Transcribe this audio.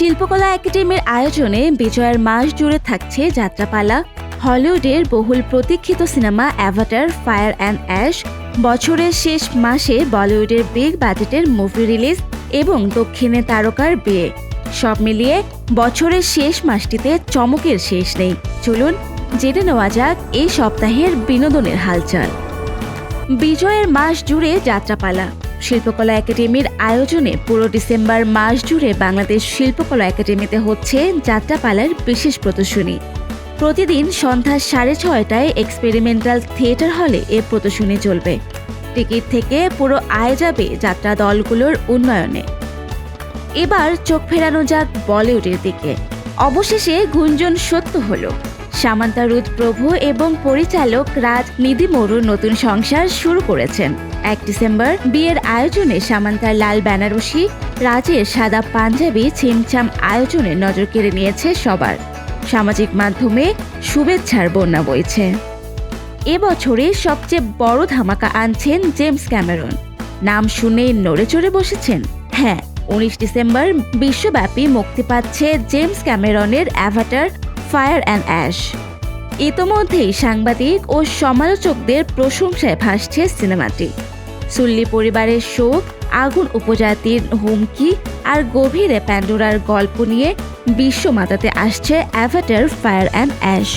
শিল্পকলা একাডেমির আয়োজনে বিজয়ের মাস জুড়ে থাকছে যাত্রাপালা, হলিউডের বহুল প্রতীক্ষিত cinema Avatar, fire and ash, বছরের শেষ মাসে বলিউডের বিগ বাজেটের মুভি রিলিজ এবং দক্ষিণে তারকার বিয়ে। সব মিলিয়ে বছরের শেষ মাসটিতে চমকের শেষ নেই। চলুন জেনে নেওয়া যাক এই সপ্তাহের বিনোদনের হালচাল। বিজয়ের মাস জুড়ে যাত্রাপালা। শিল্পকলা একাডেমির আয়োজনে পুরো ডিসেম্বর মাস জুড়ে বাংলাদেশ শিল্পকলা একাডেমিতে হচ্ছে যাত্রাপালার বিশেষ প্রদর্শনী। প্রতিদিন সন্ধ্যা সাড়ে ছয়টায় এক্সপেরিমেন্টাল থিয়েটার হলে এ প্রদর্শনী চলবে। টিকিট থেকে পুরো আয় যাবে যাত্রা দলগুলোর উন্নয়নে। এবার চোখ ফেরানো যাক বলিউডের দিকে। অবশেষে গুঞ্জন সত্য হলো। সামান্তা রুদ প্রভু এবং পরিচালক রাজ নিধি মরুর নতুন সংসার শুরু করেছেন। এক ডিসেম্বর বিয়ের আয়োজনে সামান্তার লাল বেনারসি, রাজের সাদা পাঞ্জাবি, ছিমছাম আয়োজনে নজর কেড়ে নিয়েছে সবার। সামাজিক মাধ্যমে শুভেচ্ছার বন্যা বইছে। এবছরে সবচেয়ে বড় ধামাকা আনছেন জেমস ক্যামেরন। নাম শুনে নড়ে চড়ে বসেছেন। হ্যাঁ উনিশ ডিসেম্বর বিশ্বব্যাপী মুক্তি পাচ্ছে জেমস ক্যামেরনের অ্যাভাটার ফায়ার অ্যান্ড অ্যাশ। ইতোমধ্যেই সাংবাদিক ও সমালোচকদের প্রশংসায় ভাসছে সিনেমাটি। সুল্লি পরিবারের শোক, আগুন উপজাতির হুমকি আর গভীরে প্যান্ডোরার গল্প নিয়ে বিশ্ব মাতাতে আসছে অ্যাভাটার ফায়ার অ্যান্ড অ্যাশ।